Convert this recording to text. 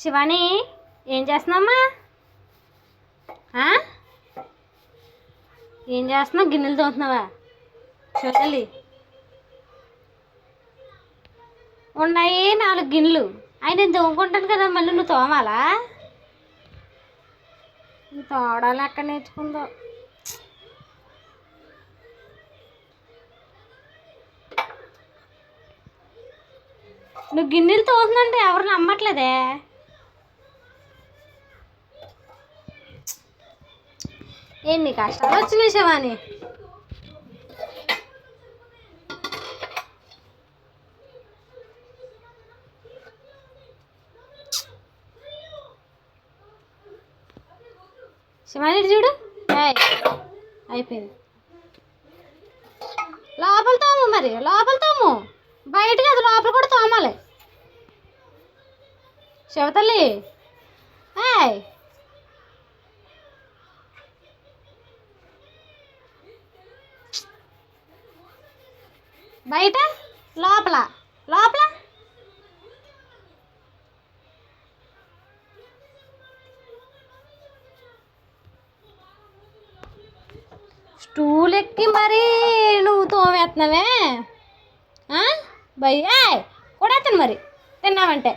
శివాని ఏం చేస్తున్నామ్మా ఏం చేస్తున్నావు? గిన్నెలు తోముతున్నావా? చూడాలి ఉన్నాయి నాలుగు గిన్నెలు. అవి నేను తోముకుంటాను కదా మళ్ళీ నువ్వు తోమాలా? నువ్వు తోడాలి ఎక్కడ నేర్చుకుందో. నువ్వు గిన్నెలు తోముతుందంటే ఎవరు నమ్మట్లేదే? ఎన్ని కష్టాలు వచ్చినాయి శివాని శివాని చూడు. అయిపోయింది. లోపల తోము మరి లోపల తోము. బయటకి అది లోపల కూడా తోమాలి. శివతల్లి ఆయ్ బయట? లోపల. లోపల? స్టూల్ ఎక్కి మరీ నువ్వు తోమేస్తున్నావే బయ్య కొడేస్తాను మరి. తిన్నావంటే.